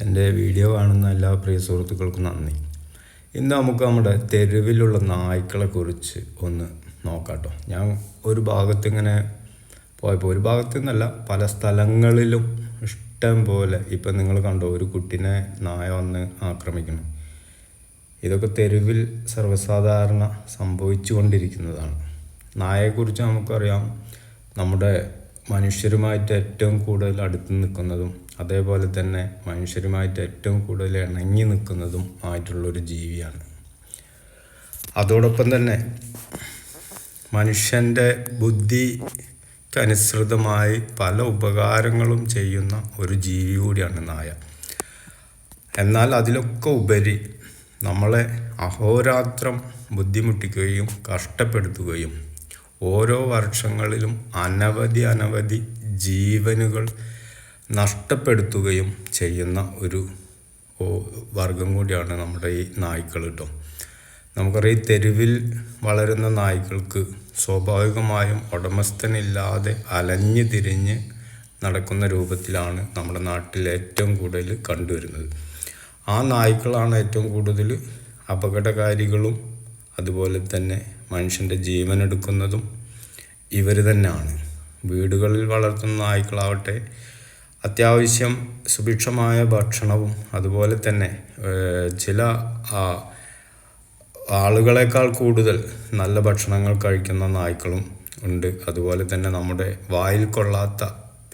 എന്റെ വീഡിയോ കാണുന്ന എല്ലാ പ്രിയ സുഹൃത്തുക്കൾക്കും നന്ദി. ഇന്ന് നമുക്ക് നമ്മുടെ തെരുവിലുള്ള നായ്ക്കളെ കുറിച്ച് ഒന്ന് നോക്കാട്ടോ. ഞാൻ ഒരു ഭാഗത്ത് ഇങ്ങനെ പോയപ്പോൾ ഒരു ഭാഗത്തു നിന്നല്ല പല സ്ഥലങ്ങളിലും ഇഷ്ടം പോലെ ഇപ്പം നിങ്ങൾ കണ്ടോ ഒരു കുട്ടിനെ നായ വന്ന് ആക്രമിക്കണം ഇതൊക്കെ തെരുവിൽ സർവസാധാരണ സംഭവിച്ചുകൊണ്ടിരിക്കുന്നതാണ്. നായയെക്കുറിച്ച് നമുക്കറിയാം നമ്മുടെ മനുഷ്യരുമായിട്ട് ഏറ്റവും കൂടുതൽ അടുത്ത് നിൽക്കുന്നതും അതേപോലെ തന്നെ മനുഷ്യരുമായിട്ട് ഏറ്റവും കൂടുതൽ ഇണങ്ങി നിൽക്കുന്നതും ആയിട്ടുള്ളൊരു ജീവിയാണ്. അതോടൊപ്പം തന്നെ മനുഷ്യന്റെ ബുദ്ധിക്കനുസൃതമായി പല ഉപകാരങ്ങളും ചെയ്യുന്ന ഒരു ജീവി കൂടിയാണ് നായ. എന്നാൽ അതിലൊക്കെ ഉപരി നമ്മളെ അഹോരാത്രം ബുദ്ധിമുട്ടിക്കുകയും കഷ്ടപ്പെടുത്തുകയും ഓരോ വർഷങ്ങളിലും അനവധി അനവധി ജീവനുകൾ നഷ്ടപ്പെടുത്തുകയും ചെയ്യുന്ന ഒരു വർഗം കൂടിയാണ് നമ്മുടെ ഈ നായ്ക്കൾ കേട്ടോ. നമുക്കറിയാം ഈ തെരുവിൽ വളരുന്ന നായ്ക്കൾക്ക് സ്വാഭാവികമായും ഉടമസ്ഥനില്ലാതെ അലഞ്ഞു തിരിഞ്ഞ് നടക്കുന്ന രൂപത്തിലാണ് നമ്മുടെ നാട്ടിൽ ഏറ്റവും കൂടുതൽ കണ്ടുവരുന്നത്. ആ നായ്ക്കളാണ് ഏറ്റവും കൂടുതൽ അപകടകാരികളും അതുപോലെ തന്നെ മനുഷ്യന്റെ ജീവൻ എടുക്കുന്നതും ഇവർ തന്നെയാണ്. വീടുകളിൽ വളർത്തുന്ന നായ്ക്കളാവട്ടെ അത്യാവശ്യം സുഭിക്ഷമായ ഭക്ഷണവും അതുപോലെ തന്നെ ചില ആളുകളെക്കാൾ കൂടുതൽ നല്ല ഭക്ഷണങ്ങൾ കഴിക്കുന്ന നായ്ക്കളും ഉണ്ട്. അതുപോലെ തന്നെ നമ്മുടെ വായിൽ കൊള്ളാത്ത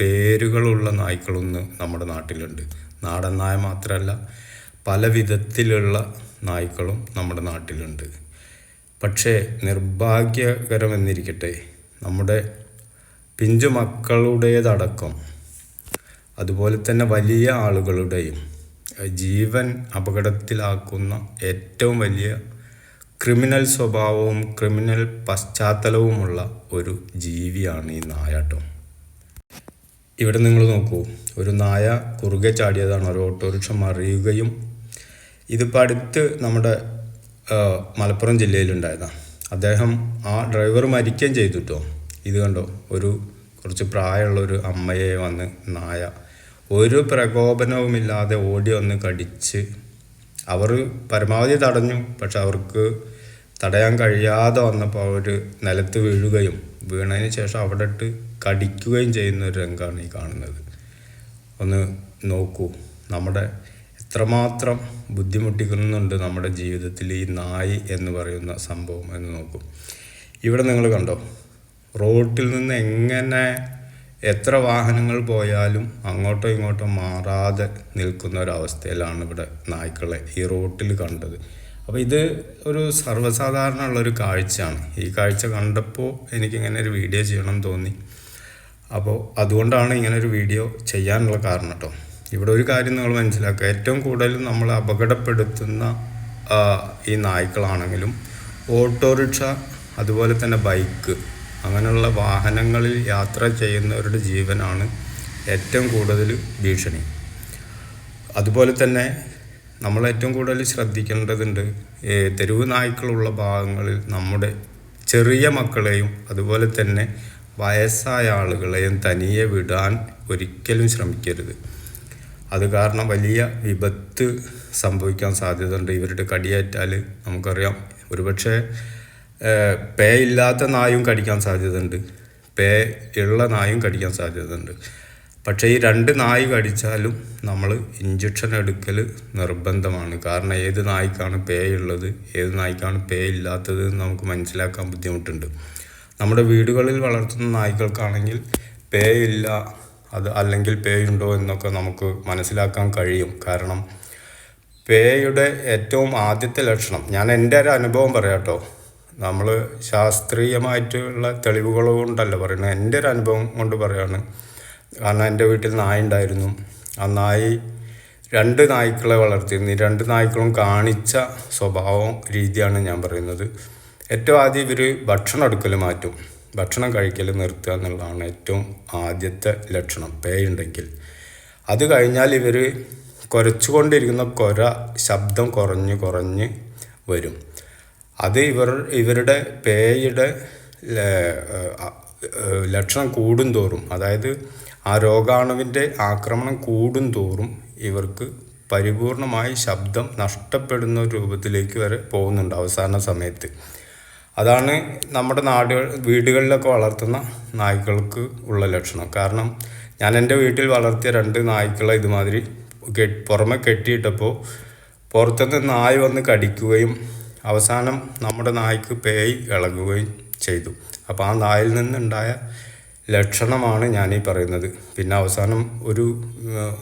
പേരുകളുള്ള നായ്ക്കളൊന്ന് നമ്മുടെ നാട്ടിലുണ്ട്. നാടൻ നായ മാത്രമല്ല പല വിധത്തിലുള്ള നായ്ക്കളും നമ്മുടെ നാട്ടിലുണ്ട്. പക്ഷേ നിർഭാഗ്യകരമെന്നിരിക്കട്ടെ നമ്മുടെ പിഞ്ചു മക്കളുടേതടക്കം അതുപോലെ തന്നെ വലിയ ആളുകളുടെയും ജീവൻ അപകടത്തിലാക്കുന്ന ഏറ്റവും വലിയ ക്രിമിനൽ സ്വഭാവവും ക്രിമിനൽ പശ്ചാത്തലവുമുള്ള ഒരു ജീവിയാണ് ഈ നായാട്ടം ഇവിടെ നിങ്ങൾ നോക്കൂ ഒരു നായ കുറുകെ ചാടിയതാണ് ഒരു ഓട്ടോറിക്ഷ മറിയുകയും ഇതിപ്പോൾ അടുത്ത് നമ്മുടെ മലപ്പുറം ജില്ലയിലുണ്ടായതാണ് അദ്ദേഹം ആ ഡ്രൈവർ മരിക്കുകയും ചെയ്തു കേട്ടോ ഇത് കണ്ടോ ഒരു കുറച്ച് പ്രായമുള്ള ഒരു അമ്മയെ വന്ന് നായ ഒരു പ്രകോപനവുമില്ലാതെ ഓടി ഒന്ന് കടിച്ച് അവർ പരമാവധി തടഞ്ഞു. പക്ഷെ അവർക്ക് തടയാൻ കഴിയാതെ വന്നപ്പോൾ അവർ നിലത്ത് വീഴുകയും വീണതിന് ശേഷം അവിടെ ഇട്ട് കടിക്കുകയും ചെയ്യുന്ന ഒരു രംഗമാണ് ഈ കാണുന്നത്. ഒന്ന് നോക്കൂ. നമ്മുടെ എത്രമാത്രം ബുദ്ധിമുട്ടിക്കുന്നുണ്ട് നമ്മുടെ ജീവിതത്തിൽ ഈ നായി എന്ന് പറയുന്ന സംഭവം എന്ന് നോക്കും. ഇവിടെ നിങ്ങൾ കണ്ടോ? റോട്ടിൽ നിന്ന് എങ്ങനെ എത്ര വാഹനങ്ങൾ പോയാലും അങ്ങോട്ടോ ഇങ്ങോട്ടോ മാറാതെ നിൽക്കുന്ന ഒരവസ്ഥയിലാണ് ഇവിടെ നായ്ക്കളെ ഈ റോട്ടിൽ കണ്ടത്. അപ്പോൾ ഇത് ഒരു സർവസാധാരണ ഉള്ളൊരു കാഴ്ചയാണ്. ഈ കാഴ്ച കണ്ടപ്പോൾ എനിക്കിങ്ങനെ ഒരു വീഡിയോ ചെയ്യണം തോന്നി. അപ്പോൾ അതുകൊണ്ടാണ് ഇങ്ങനെ ഒരു വീഡിയോ ചെയ്യാനുള്ള കാരണം കേട്ടോ ഇവിടെ ഒരു കാര്യം നിങ്ങൾ മനസ്സിലാക്കുക. ഏറ്റവും കൂടുതൽ നമ്മൾ അപകടപ്പെടുത്തുന്ന ഈ നായ്ക്കളാണെങ്കിലും ഓട്ടോറിക്ഷ അതുപോലെ തന്നെ ബൈക്ക് അങ്ങനെയുള്ള വാഹനങ്ങളിൽ യാത്ര ചെയ്യുന്നവരുടെ ജീവനാണ് ഏറ്റവും കൂടുതൽ ഭീഷണി. അതുപോലെ തന്നെ നമ്മൾ ഏറ്റവും കൂടുതൽ ശ്രദ്ധിക്കേണ്ടതുണ്ട് തെരുവ് നായ്ക്കളുള്ള ഭാഗങ്ങളിൽ നമ്മുടെ ചെറിയ മക്കളെയും അതുപോലെ തന്നെ വയസ്സായ ആളുകളെയും തനിയെ വിടാൻ ഒരിക്കലും ശ്രമിക്കരുത്. അത് കാരണം വലിയ വിപത്ത് സംഭവിക്കാൻ സാധ്യതയുണ്ട്. ഇവരുടെ കടിയേറ്റാൽ നമുക്കറിയാം. ഒരുപക്ഷെ പേ ഇല്ലാത്ത നായും കടിക്കാൻ സാധ്യതയുണ്ട്. പേ ഉള്ള നായും കടിക്കാൻ സാധ്യതയുണ്ട്. പക്ഷേ ഈ രണ്ട് നായ് കടിച്ചാലും നമ്മൾ ഇഞ്ചക്ഷൻ എടുക്കൽ നിർബന്ധമാണ്. കാരണം ഏത് നായ്ക്കാണ് പേ ഉള്ളത് ഏത് നായ്ക്കാണ് പേ ഇല്ലാത്തത് എന്ന് നമുക്ക് മനസ്സിലാക്കാൻ ബുദ്ധിമുട്ടുണ്ട്. നമ്മുടെ വീടുകളിൽ വളർത്തുന്ന നായ്ക്കൾക്കാണെങ്കിൽ പേ ഇല്ല അത് അല്ലെങ്കിൽ പേ ഉണ്ടോ എന്നൊക്കെ നമുക്ക് മനസ്സിലാക്കാൻ കഴിയും. കാരണം പേയുടെ ഏറ്റവും ആദ്യത്തെ ലക്ഷണം ഞാൻ എന്റെ ഒരു അനുഭവം പറയാം കേട്ടോ നമ്മൾ ശാസ്ത്രീയമായിട്ടുള്ള തെളിവുകൾ കൊണ്ടല്ല പറയുന്നത്. എന്റെ ഒരു അനുഭവം കൊണ്ട് പറയാണ്. കാരണം എന്റെ വീട്ടിൽ നായ ഉണ്ടായിരുന്നു. ആ നായി രണ്ട് നായ്ക്കളെ വളർത്തിയിരുന്നു. ഈ രണ്ട് നായ്ക്കളും കാണിച്ച സ്വഭാവം രീതിയാണ് ഞാൻ പറയുന്നത്. ഏറ്റവും ആദ്യം ഇവർ ഭക്ഷണം എടുക്കൽ മാറ്റും. ഭക്ഷണം കഴിക്കൽ നിർത്തുക എന്നുള്ളതാണ് ഏറ്റവും ആദ്യത്തെ ലക്ഷണം പേയുണ്ടെങ്കിൽ അത് കഴിഞ്ഞാൽ ഇവർ കുരച്ചുകൊണ്ടിരിക്കുന്ന കുര ശബ്ദം കുറഞ്ഞ് കുറഞ്ഞ് വരും. അത് ഇവർ ഇവരുടെ പേയുടെ ലക്ഷണം കൂടും തോറും അതായത് ആ രോഗാണുവിന്റെ ആക്രമണം കൂടും തോറും ഇവർക്ക് പരിപൂർണമായി ശബ്ദം നഷ്ടപ്പെടുന്ന രൂപത്തിലേക്ക് വരെ പോകുന്നുണ്ട് അവസാന സമയത്ത്. അതാണ് നമ്മുടെ നാടുകൾ വീടുകളിലൊക്കെ വളർത്തുന്ന നായ്ക്കൾക്ക് ഉള്ള ലക്ഷണം. കാരണം ഞാൻ എന്റെ വീട്ടിൽ വളർത്തിയ രണ്ട് നായ്ക്കളെ ഇതുമാതിരി പുറമെ കെട്ടിയിട്ടപ്പോൾ പുറത്തുനിന്ന് നായ് വന്ന് കടിക്കുകയും അവസാനം നമ്മുടെ നായ്ക്ക് പേയ് ഇളകുകയും ചെയ്തു. അപ്പോൾ ആ നായിൽ നിന്നുണ്ടായ ലക്ഷണമാണ് ഞാനീ പറയുന്നത്. പിന്നെ അവസാനം ഒരു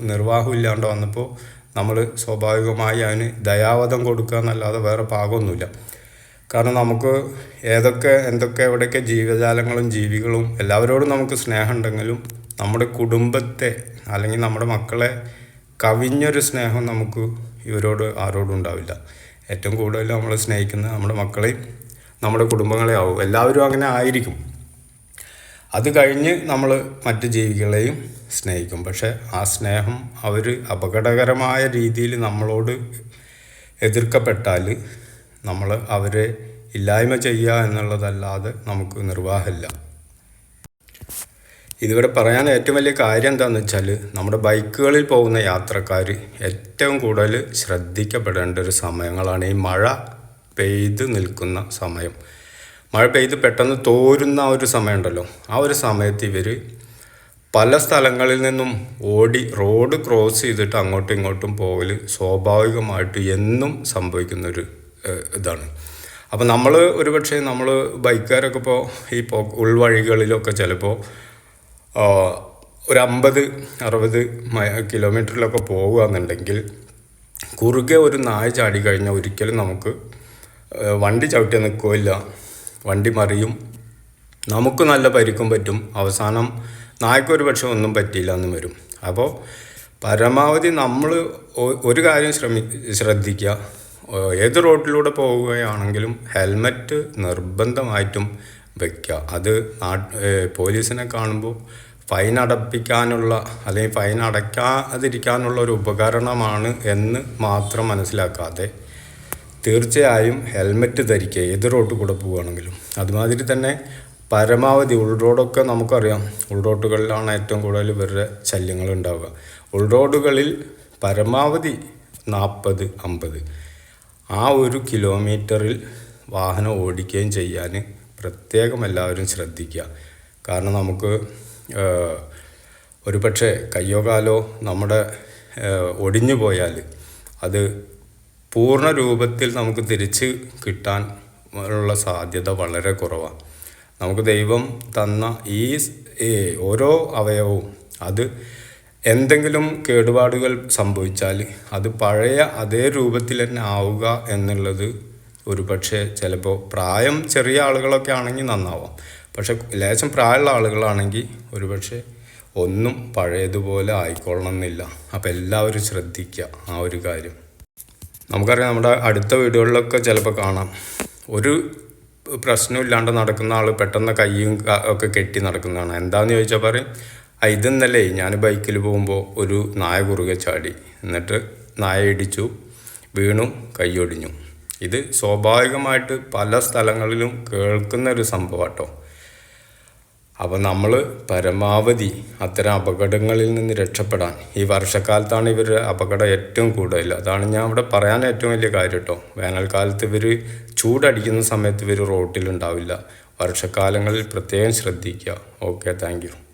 നിർവാഹം ഇല്ലാണ്ട് വന്നപ്പോൾ നമ്മൾ സ്വാഭാവികമായി അതിന് ദയാവധം കൊടുക്കുക എന്നല്ലാതെ വേറെ പാകമൊന്നുമില്ല. കാരണം നമുക്ക് ഏതൊക്കെ എന്തൊക്കെ എവിടെയൊക്കെ ജീവജാലങ്ങളും ജീവികളും എല്ലാവരോടും നമുക്ക് സ്നേഹമുണ്ടെങ്കിലും നമ്മുടെ കുടുംബത്തെ അല്ലെങ്കിൽ നമ്മുടെ മക്കളെ കവിഞ്ഞൊരു സ്നേഹം നമുക്ക് ഇവരോട് ആരോടും ഉണ്ടാവില്ല. ഏറ്റവും കൂടുതൽ നമ്മൾ സ്നേഹിക്കുന്നത് നമ്മുടെ മക്കളെയും നമ്മുടെ കുടുംബങ്ങളെ ആവും. എല്ലാവരും അങ്ങനെ ആയിരിക്കും. അത് കഴിഞ്ഞ് നമ്മൾ മറ്റ് ജീവികളെയും സ്നേഹിക്കും. പക്ഷേ ആ സ്നേഹം അവർ അപകടകരമായ രീതിയിൽ നമ്മളോട് എതിർക്കപ്പെട്ടാൽ നമ്മൾ അവരെ ഇല്ലായ്മ ചെയ്യുക എന്നുള്ളതല്ലാതെ നമുക്ക് നിർവാഹമില്ല. ഇതിവിടെ പറയാൻ ഏറ്റവും വലിയ കാര്യം എന്താണെന്ന് വെച്ചാൽ നമ്മുടെ ബൈക്കുകളിൽ പോകുന്ന യാത്രക്കാർ ഏറ്റവും കൂടുതൽ ശ്രദ്ധിക്കപ്പെടേണ്ട ഒരു സമയങ്ങളാണ് ഈ മഴ പെയ്ത് നിൽക്കുന്ന സമയം. മഴ പെയ്ത് പെട്ടെന്ന് തോരുന്ന ഒരു സമയമുണ്ടല്ലോ. ആ ഒരു സമയത്ത് ഇവർ പല സ്ഥലങ്ങളിൽ നിന്നും ഓടി റോഡ് ക്രോസ് ചെയ്തിട്ട് അങ്ങോട്ടും ഇങ്ങോട്ടും പോകൽ സ്വാഭാവികമായിട്ട് എന്നും സംഭവിക്കുന്നൊരു ഇതാണ്. അപ്പോൾ നമ്മൾ ഒരുപക്ഷെ നമ്മൾ ബൈക്കുകാരൊക്കെ ഇപ്പോൾ ഈ ഉൾവഴികളിലൊക്കെ ചിലപ്പോൾ ഒരു അമ്പത് അറുപത് കിലോമീറ്ററിലൊക്കെ പോകുകയെന്നുണ്ടെങ്കിൽ കുറുകെ ഒരു നായ ചാടി കഴിഞ്ഞാൽ ഒരിക്കലും നമുക്ക് വണ്ടി ചവിട്ടി നിൽക്കില്ല വണ്ടി മറിയും. നമുക്ക് നല്ല പരിക്കും പറ്റും. അവസാനം നായ്ക്കൊരു പക്ഷെ ഒന്നും പറ്റിയില്ല എന്ന് വരും. അപ്പോൾ പരമാവധി നമ്മൾ ഒരു കാര്യം ശ്രമി ശ്രദ്ധിക്കുക. ഏത് റോഡിലൂടെ പോവുകയാണെങ്കിലും ഹെൽമറ്റ് നിർബന്ധമായിട്ടും വെക്കുക അത് പോലീസിനെ കാണുമ്പോൾ ഫൈൻ അടപ്പിക്കാനുള്ള അല്ലെങ്കിൽ ഫൈൻ അടയ്ക്കാതിരിക്കാനുള്ള ഒരു ഉപകരണമാണ് എന്ന് മാത്രം മനസ്സിലാക്കാതെ തീർച്ചയായും ഹെൽമെറ്റ് ധരിക്കുക ഏത് റോട്ട് കൂടെ പോവുകയാണെങ്കിലും. അതുമാതിരി തന്നെ പരമാവധി ഉൾറോഡൊക്കെ നമുക്കറിയാം. ഉൾറോഡുകളിലാണ് ഏറ്റവും കൂടുതൽ ഇവരുടെ ശല്യങ്ങൾ ഉണ്ടാവുക. ഉൾറോഡുകളിൽ പരമാവധി നാൽപ്പത് അമ്പത്. ആ ഒരു കിലോമീറ്ററിൽ വാഹനം ഓടിക്കുകയും ചെയ്യാൻ പ്രത്യേകം എല്ലാവരും ശ്രദ്ധിക്കുക. കാരണം നമുക്ക് ഒരു പക്ഷേ കയ്യോ കാലോ നമ്മുടെ ഒടിഞ്ഞു പോയാൽ അത് പൂർണ രൂപത്തിൽ നമുക്ക് തിരിച്ച് കിട്ടാൻ ഉള്ള സാധ്യത വളരെ കുറവാണ് നമുക്ക് ദൈവം തന്ന ഈ ഓരോ അവയവവും അത് എന്തെങ്കിലും കേടുപാടുകൾ സംഭവിച്ചാൽ അത് പഴയ അതേ രൂപത്തിൽ തന്നെ ആവുക എന്നുള്ളത് ഒരു പക്ഷേ ചിലപ്പോൾ പ്രായം ചെറിയ ആളുകളൊക്കെ ആണെങ്കിൽ നന്നാവാം. പക്ഷെ ലേശം പ്രായമുള്ള ആളുകളാണെങ്കിൽ ഒരു പക്ഷേ ഒന്നും പഴയതുപോലെ ആയിക്കൊള്ളണം എന്നില്ല അപ്പോൾ എല്ലാവരും ശ്രദ്ധിക്കുക ആ ഒരു കാര്യം. നമുക്കറിയാം നമ്മുടെ അടുത്ത വീടുകളിലൊക്കെ ചിലപ്പോൾ കാണാം. ഒരു പ്രശ്നമില്ലാണ്ട് നടക്കുന്ന ആൾ പെട്ടെന്ന് കൈയും ഒക്കെ കെട്ടി നടക്കുന്നതാണ്. എന്താണെന്ന് ചോദിച്ചാൽ പറയും? "ആ, ഇതെന്നല്ലേ ഞാൻ ബൈക്കിൽ പോകുമ്പോൾ ഒരു നായ കുറുകെ ചാടി. എന്നിട്ട് നായ ഇടിച്ചു വീണു കൈയൊടിഞ്ഞു ഇത് സ്വാഭാവികമായിട്ട് പല സ്ഥലങ്ങളിലും കേൾക്കുന്ന ഒരു സംഭവം കേട്ടോ അപ്പോൾ നമ്മൾ പരമാവധി അത്തരം അപകടങ്ങളിൽ നിന്ന് രക്ഷപ്പെടാൻ ഈ വർഷക്കാലത്താണ് ഇവർ അപകടം ഏറ്റവും കൂടുതൽ. അതാണ് ഞാൻ ഇവിടെ പറയാൻ ഏറ്റവും വലിയ കാര്യം കേട്ടോ വേനൽക്കാലത്ത് ഇവർ ചൂടടിക്കുന്ന സമയത്ത് ഇവർ റോട്ടിലുണ്ടാവില്ല. വർഷക്കാലങ്ങളിൽ പ്രത്യേകം ശ്രദ്ധിക്കുക. Okay thank